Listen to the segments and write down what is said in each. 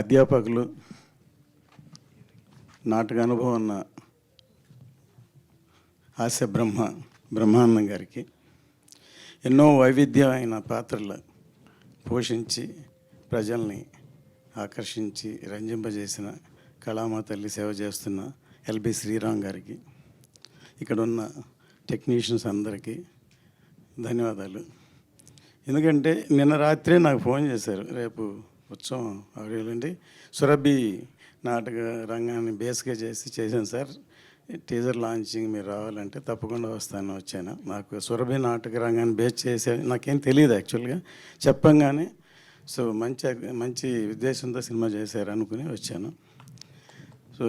అధ్యాపకులు నాటక అనుభవం ఉన్న హాస్య బ్రహ్మ బ్రహ్మానందం గారికి ఎన్నో వైవిధ్యమైన పాత్రలు పోషించి ప్రజల్ని ఆకర్షించి రంజింపజేసిన కళామా తల్లి సేవ చేస్తున్న ఎల్బి శ్రీరామ్ గారికి ఇక్కడ ఉన్న టెక్నీషియన్స్ అందరికీ ధన్యవాదాలు ఎందుకంటే నిన్న రాత్రే నాకు ఫోన్ చేశారు రేపు ఉత్సవం ఆడియోలండి సురభి నాటక రంగాన్ని బేస్గా చేసి చేశాను సార్ టీజర్ లాంచింగ్ మీరు రావాలంటే తప్పకుండా వస్తాను వచ్చాను నాకు సురభి నాటక రంగాన్ని బేస్ చేసే నాకేం తెలియదు యాక్చువల్గా చెప్పంగానే సో మంచి మంచి ఉద్దేశంతో సినిమా చేశారు అనుకుని వచ్చాను సో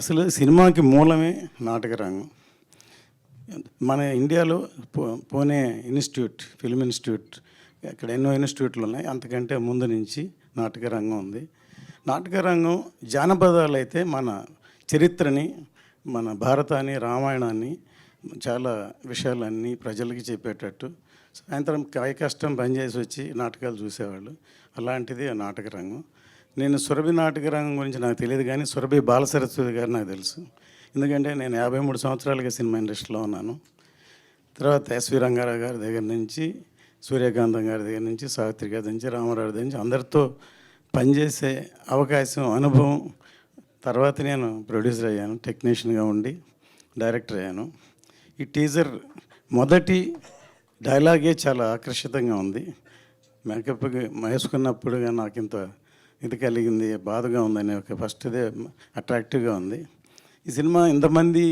అసలు సినిమాకి మూలమే నాటక రంగం మన ఇండియాలో పోనే ఇన్స్టిట్యూట్ ఫిల్మ్ ఇన్స్టిట్యూట్ ఇక్కడ ఎన్నో ఇన్స్టిట్యూట్లు ఉన్నాయి అంతకంటే ముందు నుంచి నాటక రంగం ఉంది నాటక రంగం జానపదాలు అయితే మన చరిత్రని మన భారతాన్ని రామాయణాన్ని చాలా విషయాలన్నీ ప్రజలకి చెప్పేటట్టు సాయంత్రం కాయ కష్టం పని చేసి వచ్చి నాటకాలు చూసేవాళ్ళు అలాంటిది నాటక రంగం నేను సురభి నాటక రంగం గురించి నాకు తెలియదు కానీ సురభి బాలసరస్వతి గారు నాకు తెలుసు ఎందుకంటే నేను యాభై మూడు సంవత్సరాలుగా సినిమా ఇండస్ట్రీలో ఉన్నాను తర్వాత ఎస్వి రంగారావు గారి దగ్గర నుంచి సూర్యకాంతం గారి దగ్గర నుంచి సావిత్రి గారి నుంచి రామారావు దగ్గర నుంచి అందరితో పనిచేసే అవకాశం అనుభవం తర్వాత నేను ప్రొడ్యూసర్ అయ్యాను టెక్నీషియన్గా ఉండి డైరెక్టర్ అయ్యాను ఈ టీజర్ మొదటి డైలాగే చాలా ఆకర్షితంగా ఉంది మేకప్ వేసుకున్నప్పుడు నాకు ఇంత ఇది కలిగింది బాధగా ఉందని ఒక ఫస్ట్దే అట్రాక్టివ్గా ఉంది ఈ సినిమా ఇంతమంది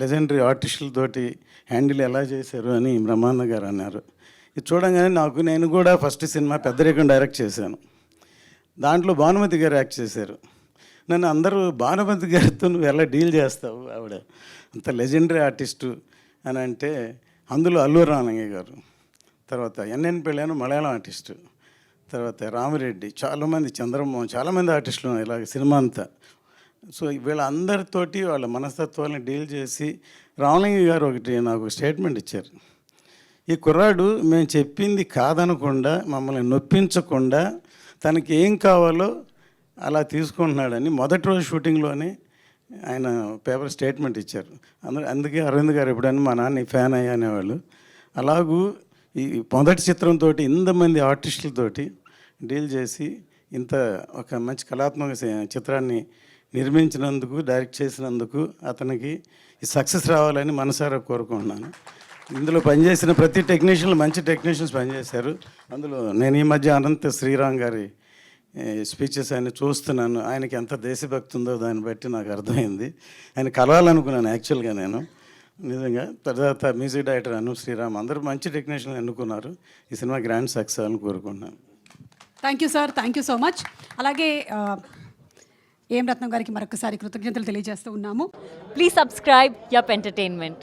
లెజెండరీ ఆర్టిస్టులతోటి హ్యాండిల్ ఎలా చేశారు అని బ్రహ్మాండ గారు అన్నారు ఇది చూడంగానే నాకు నేను కూడా ఫస్ట్ సినిమా పెద్దరికం డైరెక్ట్ చేశాను దాంట్లో భానుమతి గారు యాక్ట్ చేశారు నన్ను అందరూ భానుమతి గారితో నువ్వు ఎలా డీల్ చేస్తావు ఆవిడ అంత లెజెండరీ ఆర్టిస్టు అని అంటే అందులో అల్లు రామయ్య గారు తర్వాత ఎన్ఎన్ పెళ్ళాను మలయాళం ఆర్టిస్టు తర్వాత రామిరెడ్డి చాలామంది చంద్రమోహన్ చాలామంది ఆర్టిస్టులు ఇలాగ సినిమా అంతా సో వీళ్ళందరితోటి వాళ్ళ మనస్తత్వాలను డీల్ చేసి రామలింగి గారు ఒకటి నాకు స్టేట్మెంట్ ఇచ్చారు ఈ కుర్రాడు మేము చెప్పింది కాదనకుండా మమ్మల్ని నొప్పించకుండా తనకి ఏం కావాలో అలా తీసుకుంటున్నాడని మొదటి రోజు షూటింగ్లోనే ఆయన పేపర్ స్టేట్మెంట్ ఇచ్చారు అందరూ అందుకే అరవింద్ గారు ఎప్పుడైనా మా నాన్న ఫ్యాన్ అయ్యా అనేవాళ్ళు అలాగూ ఈ మొదటి చిత్రంతో ఇంతమంది ఆర్టిస్టులతోటి డీల్ చేసి ఇంత ఒక మంచి కళాత్మక చిత్రాన్ని నిర్మించినందుకు డైరెక్ట్ చేసినందుకు అతనికి ఈ సక్సెస్ రావాలని మనసారా కోరుకుంటున్నాను ఇందులో పనిచేసిన ప్రతి టెక్నీషియన్లు మంచి టెక్నీషియన్స్ పనిచేశారు అందులో నేను ఈ మధ్య అనంత శ్రీరామ్ గారి స్పీచెస్ ఆయన చూస్తున్నాను ఆయనకి ఎంత దేశభక్తి ఉందో దాన్ని బట్టి నాకు అర్థమైంది ఆయన కలవాలనుకున్నాను యాక్చువల్గా నేను నిజంగా తర్వాత మ్యూజిక్ డైరెక్టర్ అను శ్రీరామ్ అందరూ మంచి టెక్నీషియన్ ఎన్నుకున్నారు ఈ సినిమా గ్రాండ్ సక్సెస్ అని కోరుకుంటున్నాను thank you sir thank you so much అలాగే ఏం రత్నం గారికి మరొకసారి కృతజ్ఞతలు తెలియజేస్తూ ఉన్నాము please subscribe Yup entertainment